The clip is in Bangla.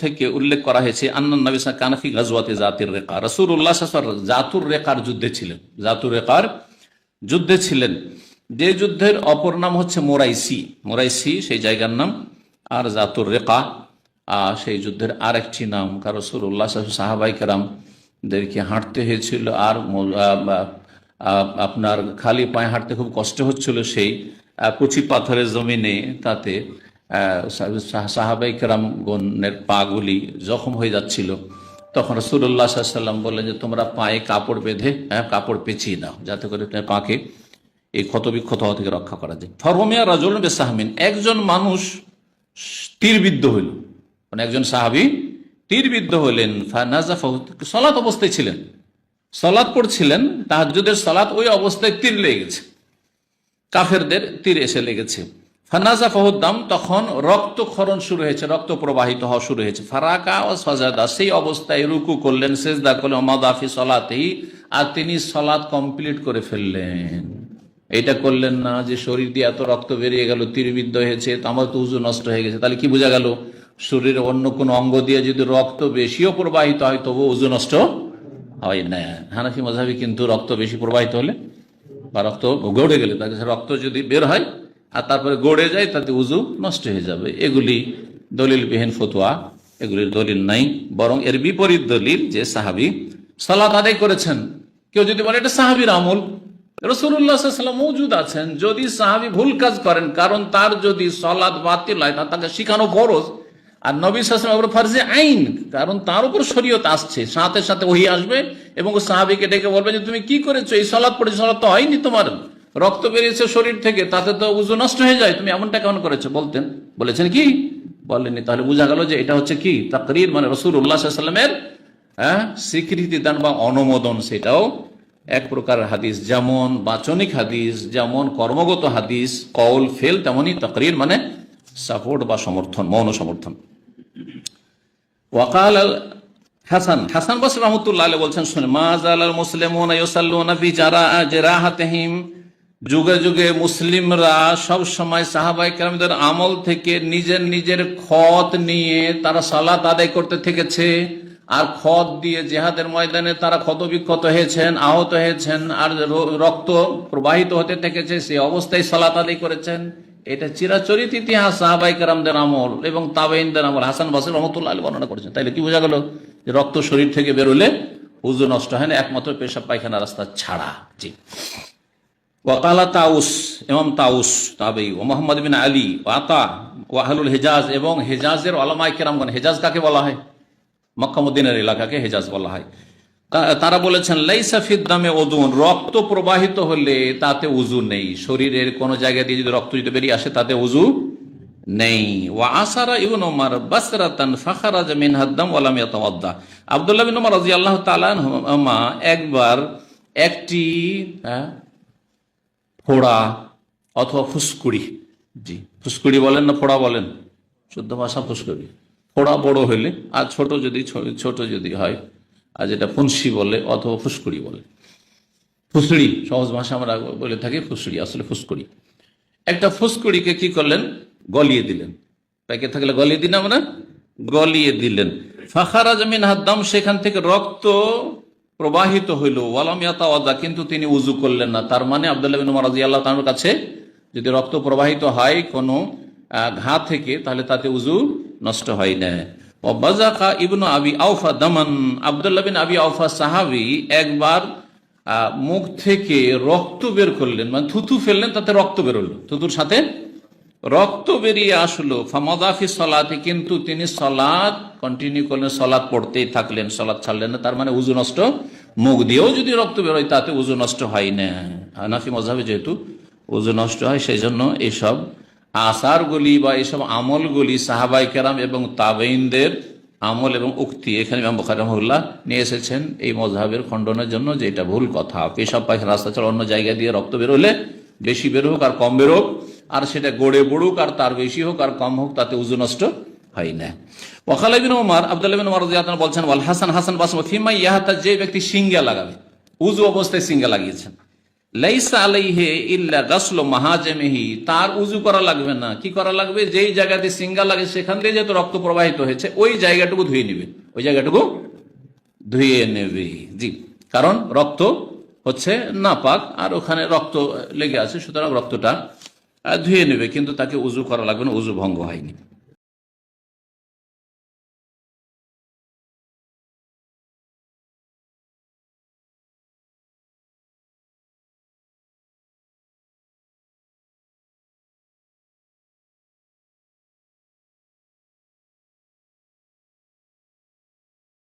থেকে উল্লেখ করা হয়েছে জাতির রেকা জাতুর রেকার। যুদ্ধে ছিলেন। জাতুর রেকার যুদ্ধে ছিলেন। যে যুদ্ধের অপর নাম হচ্ছে মোরাইসি। মোরাইসি, সেই জায়গার নাম। আর জাতুর রেকা সেই যুদ্ধের আর একটি নাম। কারণ রসুল্লাহ সাহাবাই কেরামদেরকে হাঁটতে হয়েছিল, আর আপনার খালি পায়ে হাঁটতে খুব কষ্ট হচ্ছিল সেই কচি পাথরের জমিনে তাতে সাহাবাই কেরামগণের পাগুলি জখম হয়ে যাচ্ছিল। তখন রসুল্লাহ সাল্লাম বললেন যে তোমরা পায়ে কাপড় বেঁধে হ্যাঁ, কাপড় পেঁচিয়ে নাও যাতে করে পাকে এই ক্ষত বিক্ষত হওয়া থেকে রক্ষা করা যায়। ফরমিয়া রাজুল বেসাহমিন একজন মানুষ তীরবিদ্ধ হইল। মানে একজন সাহাবি তীরবিদ্ধ হলেন সলাৎ অবস্থায় ছিলেন। সলাৎ পড়ছিলেন তাহাজুদের সলাৎ ওই অবস্থায় তীর লেগেছে কাফেরদের তীর এসে লেগেছে। ফানাজা ফহুদ্দাম তখন রক্তক্ষরণ শুরু হয়েছে, রক্ত প্রবাহিত হওয়া শুরু হয়েছে। ফারাকা ও সাজাদা সেই অবস্থায় রুকু করলেন, সেজদা করলেন মাদাফি সলাতেই, আর তিনি সলাৎ কমপ্লিট করে ফেললেন। এটা করলেন না যে শরীর দিয়ে এত রক্ত বেরিয়ে গেল, তীরবিদ্ধ হয়েছে, তো আমার তো উজু নষ্ট হয়ে গেছে। তাহলে কি বোঝা গেল? শরীরের অন্য কোনো অঙ্গ দিয়ে যদি রক্ত বেশিও প্রবাহিত হয় তবু উজু নষ্ট হয় না। হানাফি মজাবি কিন্তু রক্ত বেশি প্রবাহিত হলে বা রক্ত গড়ে গেলে তার রক্ত যদি বের হয় আর তারপরে গড়ে যায়, তাতে উজু নষ্ট হয়ে যাবে। এগুলি দলিল দলিলবিহীন ফতুয়া, এগুলির দলিল নাই, বরং এর বিপরীত দলিল যে সাহাবি সালাত আদায় করেছেন। কেউ যদি বলে, এটা সাহাবির আমল। রসুল্লাহাম মৌজুদ আছেন, যদি সাহাবি ভুল কাজ করেন, কারণ তার যদি সলাদ বাতিল হয় তা তাকে শিখানো ফরজ। আর নবী সালাম ফার্জে আইন, কারণ তার উপর শরীয়ত আসছে, সাথে সাথে ওহি আসবে এবং সাহাবিকে ডেকে বলবে যে, তুমি কি করেছ? এই সলাদ পড়েছো সলাদ তো হয়নি তোমার। রক্ত বেরিয়েছে শরীর থেকে, তাতে তো উজু নষ্ট হয়ে যায়। তুমি এমনটা কেমন করেছ? বলতেন। বলেছেন কি? বলেননি। তাহলে বোঝা গেল যে এটা হচ্ছে কি? তাকরির মানে রসুল উল্লাহামের হ্যাঁ স্বীকৃতি দান বা অনুমোদন সেটাও এক প্রকার হাদিস। যেমন বাচনিক হাদিস, যেমন কর্মগত হাদিস কল ফেল তেমনই তকরির মানে সাপোর্ট বা সমর্থন, মৌন সমর্থন। ওয়াকাল হাসান হাসান বাস রহমতুল্লাহ বলছেন, শুনে মাজাল আল মুসলিমুন যুগে যুগে মুসলিমরা সব সময় সাহাবাই কেরামদের আমল থেকে নিজের নিজের খত নিয়ে তারা সালাত আদায় করতে থেকেছে। আর খত দিয়ে জেহাদের ময়দানে তারা ক্ষত বিক্ষত হয়েছেন, আহত হয়েছেন, আর রক্ত প্রবাহিত হতে থেকেছে সেই অবস্থায় সালাত আদায় করেছেন। এটা চিরাচরিত ইতিহাস সাহাবাই কেরামদের আমল এবং তাবেইনদের আমল। হাসান বাসির রহমতুল্লাহ আলী বর্ণনা করেছেন। তাইলে কি বোঝা গেল যে রক্ত শরীর থেকে বেরোলে উজু নষ্ট হয় না, একমাত্র পেশাব পায়খানা রাস্তা ছাড়া? জি। ওয়াকালা তাউস এমাম তাউস তাবেই ও মোহাম্মদ বিন আলী ও আতা ওয়াহালুল হেজাজ এবং হেজাজের আলমাই কেরামগণ হেজাজ কাকে বলা হয়? মক্কামুদ্দিনের এলাকাকে হেজাজ বলা হয়। তারা বলেছেন লাইসাফিদ দামে ওদুন রক্ত প্রবাহিত হলে তাতে উজু নেই। শরীরের কোন জায়গা দিয়ে যদি রক্ত যদি বেরিয়ে আসে তাতে উজু নেই। ওয়া আসারা ইবন ওমর বাসরাতান ফাখারাজ মিন হাদ্দাম ওয়ালাম ইয়াতাওয়াদ্দা। আব্দুল্লাহ বিন ওমর রাদিয়াল্লাহু তাআলা একবার একটি হ্যাঁ, ফোড়া অথবা ফুসকুড়ি। জি, ফুসকুড়ি বলেন না ফোড়া বলেন? শুদ্ধ ভাষা ফুসকুড়ি। ফোড়া বড় হলে আর ছোট যদি ছোট যদি হয়, আর যেটা ফুনসি বলে অথবা ফুসকুড়ি বলে। ফুসড়ি সহজ ভাষা আমরা বলে থাকি ফুসড়ি আসলে ফুসকুড়ি। একটা ফুসকুড়িকে কি করলেন? গলিয়ে দিলেন। প্যাকে থাকলে গলিয়ে দিন আমরা? গলিয়ে দিলেন। ফাখারা জমিন হাদ্দাম সেখান থেকে রক্ত প্রবাহিত হইল। ওয়ালাম ইয়াতাওয়াদা কিন্তু তিনি উজু করলেন না। তার মানে আব্দুল্লাহ রাদিয়াল্লাহু তাআলার কাছে যদি রক্ত প্রবাহিত হয় কোনো ঘা থেকে, তাহলে তাতে উজু নষ্ট হয় না। আবি আউফা আবি আউফা সাহাবি একবার মুখ থেকে রক্ত বের করলেন। মানে থুতু ফেললেন, তাতে রক্ত বেরোলো। থুতুর সাথে রক্ত বেরিয়ে আসলো। ফামাদাফি সলাতে, কিন্তু তিনি সলাদ কন্টিনিউ করলেন সলাদ পড়তেই থাকলেন। সলাদ ছাড়লেন না, তার মানে উজু নষ্ট। মুখ দিয়েও যদি রক্ত বেরোয়, তাতে উজু নষ্ট হয় না। হানাফি মজাবে যেহেতু উজু নষ্ট হয় সেই জন্য এইসব আসারগুলি বা এইসব আমলগুলি সাহাবাই কেরাম এবং তাবেইনদের আমল এবং উক্তি এখানে ইমাম নিয়ে এসেছেন এই মজহাবের খণ্ডনের জন্য যে এটা ভুল কথা। পেশাব পায়খানা, রাস্তা ছাড়া অন্য জায়গা দিয়ে রক্ত বেরোলে বেশি বের হোক আর কম বের হোক। আর সেটা গড়ে বড়ুক আর তার বেশি হোক, আর কম হোক, তাতে উজু নষ্ট হয় না। ওখাল বিন ওমর আব্দুল্লাহ বিন ওমর রাদিয়াল্লাহু বলছেন, ওয়াল হাসান হাসান বাসমা ফিমা ইয়াহাতা যে ব্যক্তি সিঙ্গা লাগাবে, উজু অবস্থায় সিঙ্গা লাগিয়েছেন। লাইসা আলাইহে ইল্লা গাসল মাহাজেমেহি, তার উজু করা লাগবে না। কি করা লাগবে? যেই জায়গাতে সিঙ্গা লাগে, সেখান দিয়ে যেহেতু রক্ত প্রবাহিত হয়েছে, ওই জায়গাটুকু ধুয়ে নেবে। ওই জায়গাটুকু ধুয়ে নেবে। জি, কারণ রক্ত হচ্ছে নাপাক, আর ওখানে রক্ত লেগে আছে, সুতরাং রক্তটা ধুয়ে নেবে কিন্তু তাকে উজু করা লাগবে না উজু ভঙ্গ হয়নি।